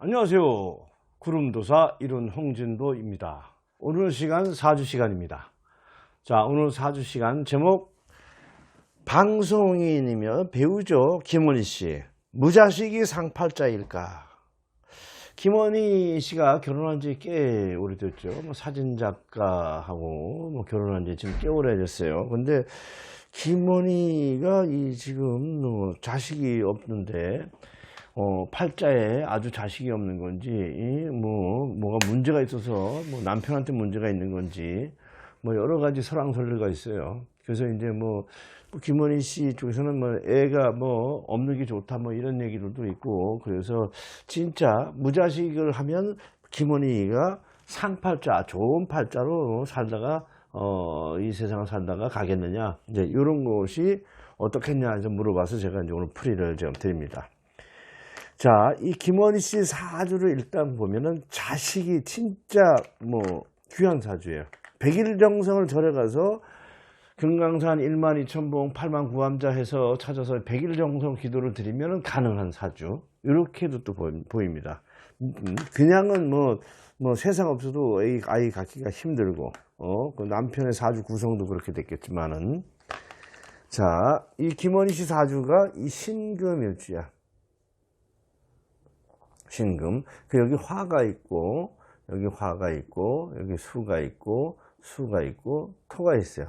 안녕하세요. 구름도사 이룬 홍진도입니다. 오늘 시간 사주 시간입니다. 자, 오늘 사주 시간 제목 방송인이며 배우죠. 김원희 씨. 무자식이 상팔자일까? 김원희 씨가 결혼한 지 꽤 오래됐죠. 뭐 사진작가하고 뭐 결혼한 지 지금 꽤 오래됐어요. 근데 김원희가 이 지금 뭐 자식이 없는데 어, 팔자에 아주 자식이 없는 건지, 이 뭐, 뭐가 문제가 있어서, 뭐, 남편한테 문제가 있는 건지, 뭐, 여러 가지 설왕설래가 있어요. 그래서 이제 뭐, 뭐 김원희 씨 쪽에서는 뭐, 애가 뭐, 없는 게 좋다, 뭐, 이런 얘기들도 있고, 그래서 진짜 무자식을 하면 김원희가 상팔자, 좋은 팔자로 살다가, 어, 이 세상을 살다가 가겠느냐, 이제 이런 것이 어떻겠냐 해서 물어봐서 제가 이제 오늘 풀이를 좀 드립니다. 자, 이 김원희 씨 사주를 일단 보면은 자식이 진짜 뭐 귀한 사주예요. 백일 정성을 절에 가서 금강산 1만 2천 봉 8만 구암자 해서 찾아서 백일정성 기도를 드리면 가능한 사주. 이렇게도 또 보- 보입니다. 음, 그냥은 뭐, 뭐 세상 없어도 아이, 갖기가 힘들고, 어, 그 남편의 사주 구성도 그렇게 됐겠지만은. 자, 이 김원희 씨 사주가 이 신금일주야. 신금. 그 여기 화가 있고, 여기 화가 있고, 여기 수가 있고, 수가 있고, 토가 있어요.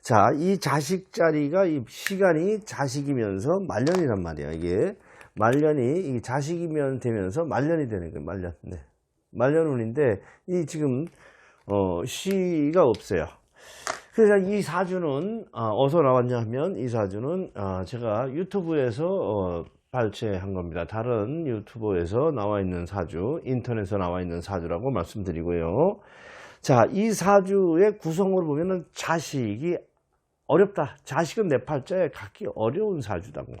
자, 이 자식 자리가 이 시간이 자식이면서 말년이란 말이야, 이게. 말년이, 이 자식이면 되면서 말년이 되는 거예요, 말년. 네. 말년운인데, 이 지금, 어, 시가 없어요. 그래서 이 사주는 아, 어디서 나왔냐 하면 이 사주는 아, 제가 유튜브에서 어, 발췌한 겁니다. 다른 유튜브에서 나와 있는 사주, 인터넷에서 나와 있는 사주라고 말씀드리고요. 자, 이 사주의 구성을 보면은 자식이 어렵다. 자식은 내 팔자에 갖기 어려운 사주다고.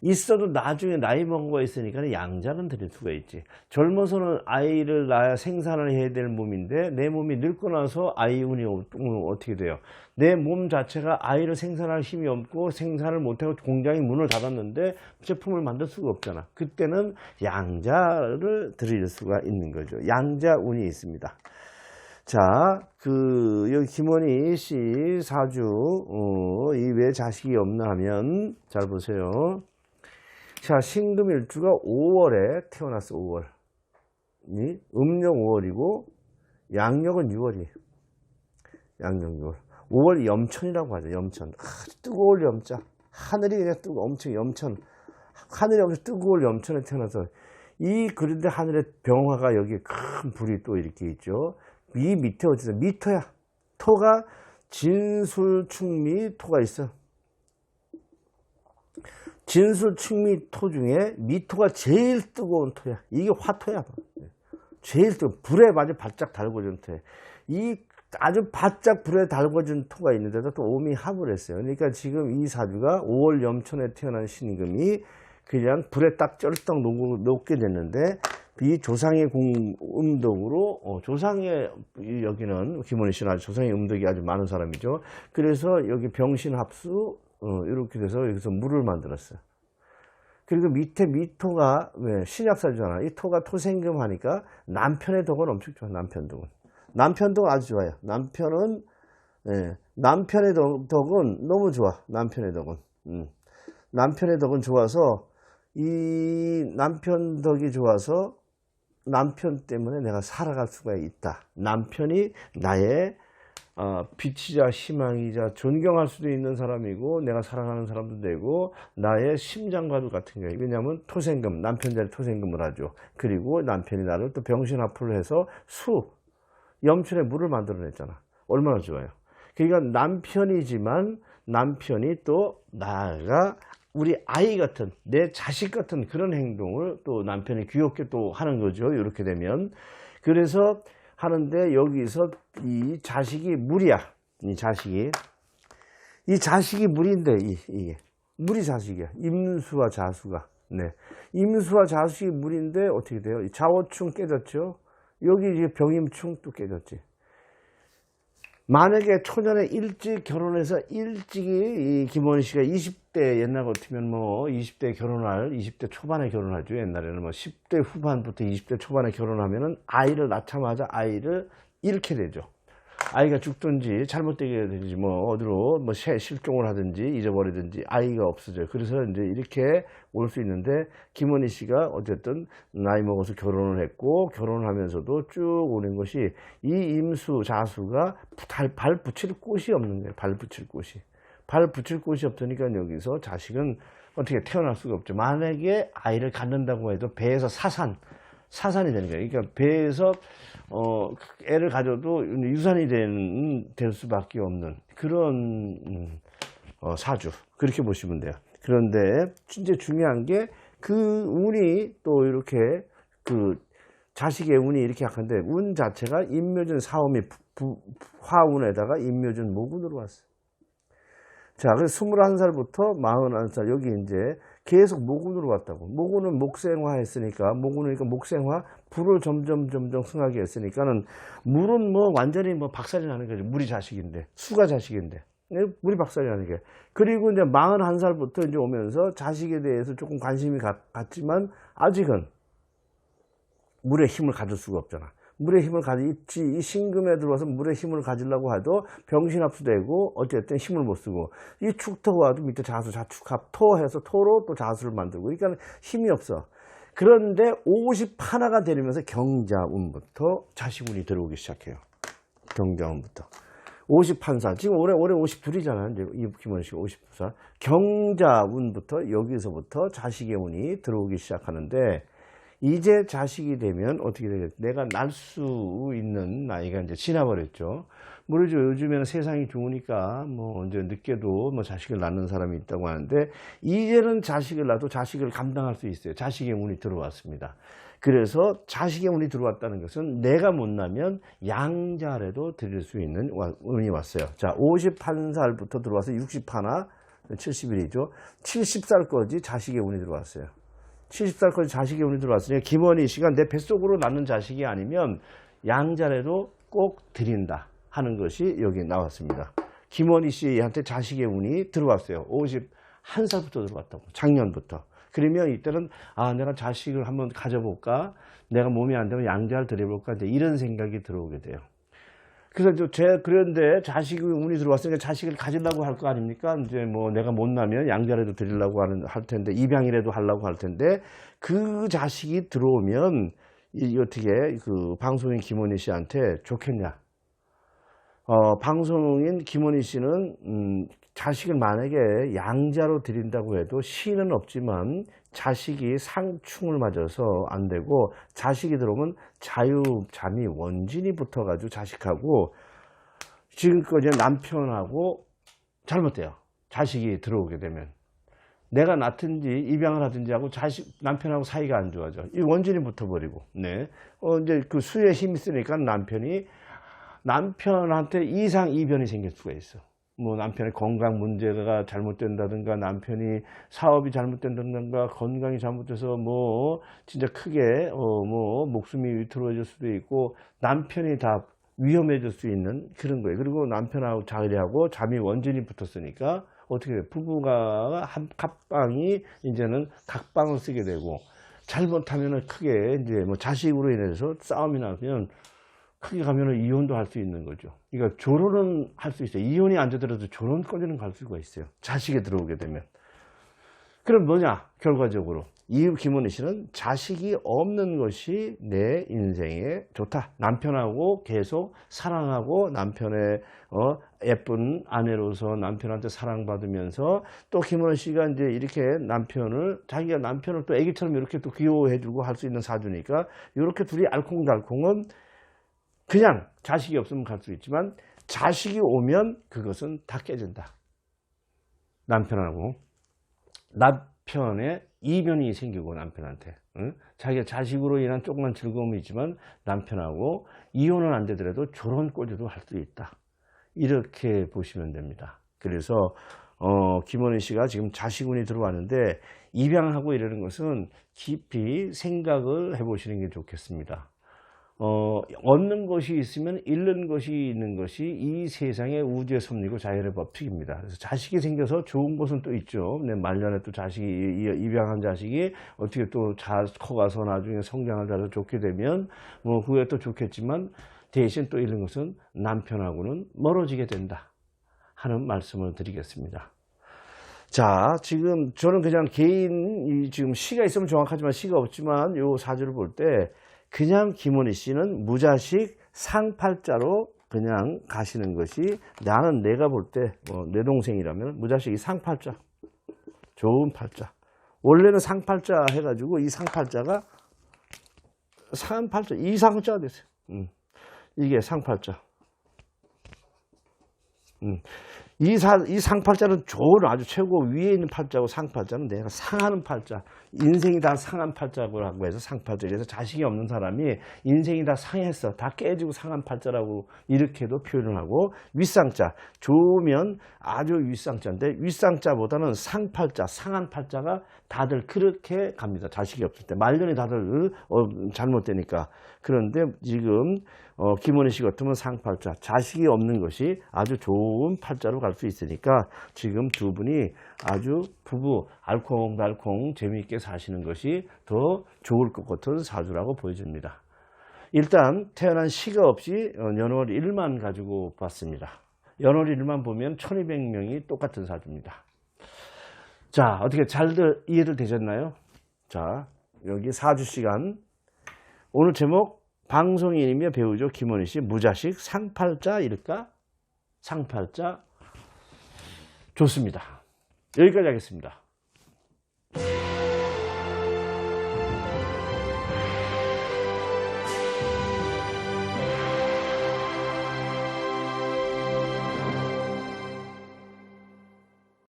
있어도 나중에 나이 먹은 거 있으니까 양자는 드릴 수가 있지. 젊어서는 아이를 낳아야 생산을 해야 될 몸인데 내 몸이 늙고 나서 아이 운이 어- 어떻게 돼요? 내 몸 자체가 아이를 생산할 힘이 없고 생산을 못하고 공장이 문을 닫았는데 제품을 만들 수가 없잖아. 그때는 양자를 드릴 수가 있는 거죠. 양자 운이 있습니다. 자, 그, 여기 김원희 씨 사주, 어, 이왜 자식이 없나 하면, 잘 보세요. 자, 신금일주가 5월에 태어났어, 5월. 이 음력 5월이고, 양력은 6월이에요. 양력 6월. 5월 염천이라고 하죠, 염천. 아, 뜨거울 염자. 하늘이 그냥 뜨거, 엄청 염천. 하늘이 엄청 뜨거울 염천에 태어나서, 이, 그런데 하늘에 병화가 여기 큰 불이 또 이렇게 있죠. 이 밑에 어디서 미토야. 토가 진술 충미 토가 있어. 진술충미 토 중에 미토가 제일 뜨거운 토야. 이게 화토야. 제일 뜨거. 불에 아주 바짝 달궈진 토야. 이 아주 바짝 불에 달궈진 토가 있는데도 또 오미 합을 했어요. 그러니까 지금 이 사주가 5월 염천에 태어난 신금이 그냥 불에 딱 쩔떡 녹- 녹게 됐는데 이 조상의 공 음덕으로 어, 조상의 이 여기는 김원희 씨는 조상의 음덕이 아주 많은 사람이죠. 그래서 여기 병신 합수 어, 이렇게 돼서 여기서 물을 만들었어요. 그리고 밑에 미토가 왜 신약사주잖아. 이 토가 토생금 하니까 남편의 덕은 엄청 좋아. 남편 덕은 남편 덕은 아주 좋아요. 남편은 예, 남편의 덕, 덕은 너무 좋아. 남편의 덕은 음. 남편의 덕은 좋아서 이 남편 덕이 좋아서 남편 때문에 내가 살아갈 수가 있다. 남편이 나의 어, 빛이자 희망이자 존경할 수도 있는 사람이고 내가 사랑하는 사람도 되고 나의 심장과도 같은 거예요. 왜냐하면 토생금 남편 자리 토생금을 하죠. 그리고 남편이 나를 또 병신합풀로 해서 수 염춘에 물을 만들어냈잖아. 얼마나 좋아요. 그러니까 남편이지만 남편이 또 나가 우리 아이 같은 내 자식 같은 그런 행동을 또 남편이 귀엽게 또 하는 거죠. 이렇게 되면 그래서 하는데 여기서 이 자식이 물이야. 이 자식이 이 자식이 물인데 이, 이게 물이 자식이야. 임수와 자수가 네 임수와 자수이 물인데 어떻게 돼요? 이 자오충 깨졌죠. 여기 이제 병임충 또 깨졌지. 만약에 초년에 일찍 결혼해서 일찍이 이 김원희 씨가 20대 옛날 같으면 뭐 20대 결혼할 20대 초반에 결혼하죠. 옛날에는 뭐 10대 후반부터 20대 초반에 결혼하면은 아이를 낳자마자 아이를 잃게 되죠 아이가 죽든지 잘못되게 되든지 뭐 어디로 뭐 새- 실종을 하든지 잊어버리든지 아이가 없어져요 그래서 이제 이렇게 올 수 있는데 김원희 씨가 어쨌든 나이 먹어서 결혼을 했고 결혼하면서도 쭉 오는 것이 이 임수 자수가 발, 발 붙일 곳이 없는 거예요. 발 붙일 곳이. 발 붙일 곳이 없으니까 여기서 자식은 어떻게 태어날 수가 없죠. 만약에 아이를 갖는다고 해도 배에서 사산, 사산이 되는 거예요. 그러니까 배에서 어, 애를 가져도 유산이 되는, 될 수밖에 없는 그런 음, 어, 사주 그렇게 보시면 돼요. 그런데 진짜 중요한 게 그 운이 또 이렇게 그 자식의 운이 이렇게 약한데 운 자체가 인묘준 부- 화운에다가 인묘준 모군으로 왔어요. 자, 그래서 21살부터 41살 여기 이제 계속 모군으로 왔다고. 모군은 목생화 했으니까 모군이니까 목생화 불을 점점 점점 승하게 했으니까는 물은 뭐 완전히 뭐 박살이 나는 거죠. 물이 자식인데 수가 자식인데 예, 물이 박살이 나는 게. 그리고 이제 41살부터 이제 오면서 자식에 대해서 조금 관심이 갔, 갔지만 아직은 물의 힘을 가질 수가 없잖아. 물의 힘을 가지지 이 신금에 들어와서 물의 힘을 가지려고 해도 병신 합수되고 어쨌든 힘을 못 쓰고 이 축토와도 밑에 자수 자축합 토해서 토로 또 자수를 만들고 그러니까 힘이 없어. 그런데 50하나가 되면서 경자운부터 자식운이 들어오기 시작해요. 경자운부터. 51살. 지금 올해, 올해 52이잖아요. 이제 이 김원 씨가 52살. 경자운부터 여기서부터 자식의 운이 들어오기 시작하는데 이제 자식이 되면 어떻게 되겠 내가 날 수 있는 나이가 이제 지나버렸죠. 모르죠. 요즘에는 세상이 좋으니까 뭐 언제 늦게도 뭐 자식을 낳는 사람이 있다고 하는데 이제는 자식을 낳아도 자식을 감당할 수 있어요. 자식의 운이 들어왔습니다. 그래서 자식의 운이 들어왔다는 것은 내가 못 나면 양자라도 드릴 수 있는 와- 운이 왔어요. 자, 51살부터 들어와서 60하나 70일이죠. 70살까지 자식의 운이 들어왔어요. 70살까지 자식의 운이 들어왔으니 김원희 씨가 내 뱃속으로 낳는 자식이 아니면 양자라도 꼭 드린다 하는 것이 여기 나왔습니다. 김원희 씨한테 자식의 운이 들어왔어요. 51살부터 들어왔다고. 작년부터. 그러면 이때는 아 내가 자식을 한번 가져볼까? 내가 몸이 안 되면 양자를 드려볼까? 이런 생각이 들어오게 돼요. 그래서 제 그런데 자식이 운이 들어왔으니까 자식을 가지려고 할 거 아닙니까? 이제 뭐 내가 못 나면 양자라도 드리려고 하는 할 텐데 입양이라도 하려고 할 텐데 그 자식이 들어오면 이 어떻게 그 방송인 김원희 씨한테 좋겠냐? 어, 방송인 김원희 씨는 음, 자식을 만약에 양자로 드린다고 해도 시는 없지만 자식이 상충을 맞아서 안 되고 자식이 들어오면 자유, 잠이 원진이 붙어가지고 자식하고 지금까지 남편하고 잘못돼요. 자식이 들어오게 되면. 내가 낳든지 입양을 하든지 하고 자식, 남편하고 사이가 안 좋아져. 이 원진이 붙어버리고, 네. 어, 이제 그 수에 힘이 쓰니까 남편이 남편한테 이상 이변이 생길 수가 있어. 뭐 남편의 건강 문제가 잘못된다든가 남편이 사업이 잘못된다든가 건강이 잘못돼서 뭐 진짜 크게 어 뭐 목숨이 위태로워질 수도 있고 남편이 다 위험해질 수 있는 그런 거예요. 그리고 남편하고 자리하고 잠이 원진이 붙었으니까 어떻게 돼? 부부가 한 갑방이 이제는 각방을 쓰게 되고 잘못하면은 크게 이제 뭐 자식으로 인해서 싸움이 나면 크게 가면은 이혼도 할 수 있는 거죠. 그러니까 결혼은 할 수 있어요. 이혼이 안 되더라도 결혼까지는 갈 수가 있어요. 자식이 들어오게 되면. 그럼 뭐냐? 결과적으로. 이 김원희 씨는 자식이 없는 것이 내 인생에 좋다. 남편하고 계속 사랑하고 남편의 어, 예쁜 아내로서 남편한테 사랑받으면서 또 김원희 씨가 이제 이렇게 남편을 자기가 남편을 또 애기처럼 이렇게 또 귀여워해주고 할 수 있는 사주니까 이렇게 둘이 알콩달콩은 그냥 자식이 없으면 갈 수 있지만 자식이 오면 그것은 다 깨진다. 남편하고 남편의 이변이 생기고 남편한테 응? 자기가 자식으로 인한 조그만 즐거움이 있지만 남편하고 이혼은 안 되더라도 저런 꼴도 할 수 있다. 이렇게 보시면 됩니다. 그래서 어, 김원희 씨가 지금 자식운이 들어왔는데 입양하고 이러는 것은 깊이 생각을 해보시는 게 좋겠습니다. 어, 얻는 것이 있으면 잃는 것이 있는 것이 이 세상의 우주의 섭리고 자연의 법칙입니다. 그래서 자식이 생겨서 좋은 것은 또 있죠. 내 말년에 또 자식이 이- 입양한 자식이 어떻게 또 잘 커가서 나중에 성장을 잘해서 좋게 되면 뭐 그게 또 좋겠지만 대신 또 잃는 것은 남편하고는 멀어지게 된다 하는 말씀을 드리겠습니다. 자, 지금 저는 그냥 개인 이 지금 시가 있으면 정확하지만 시가 없지만 요 사주를 볼때 그냥 김원희 씨는 무자식 상팔자로 그냥 가시는 것이 나는 내가 볼 때내 동생이라면 무자식이 상팔자 좋은 팔자 원래는 상팔자 해가지고 이 상팔자가 상팔자 이상자가 됐어요. 음. 이게 상팔자. 음. 이, 사, 이 상팔자는 좋은 아주 최고 위에 있는 팔자고 상팔자는 내가 상하는 팔자. 인생이 다 상한 팔자고 해서 상팔자. 그래서 자식이 없는 사람이 인생이 다 상했어. 다 깨지고 상한 팔자라고 이렇게도 표현을 하고 윗상자. 좋으면 아주 윗상자인데 윗상자보다는 상팔자, 상한 팔자가 다들 그렇게 갑니다. 자식이 없을 때. 말년이 다들 어, 잘못되니까. 그런데 지금 어, 김원희 씨 같으면 상팔자, 자식이 없는 것이 아주 좋은 팔자로 갈 수 있으니까 지금 두 분이 아주 부부 알콩달콩 재미있게 사시는 것이 더 좋을 것 같은 사주라고 보여집니다. 일단 태어난 시가 없이 어, 연월 1만 가지고 봤습니다. 연월 1만 보면 1200명이 똑같은 사주입니다. 자, 어떻게 잘들 이해를 되셨나요? 자, 여기 사주 시간. 오늘 제목 방송인이며 배우죠. 김원희 씨 무자식 상팔자 이럴까? 상팔자 좋습니다. 여기까지 하겠습니다.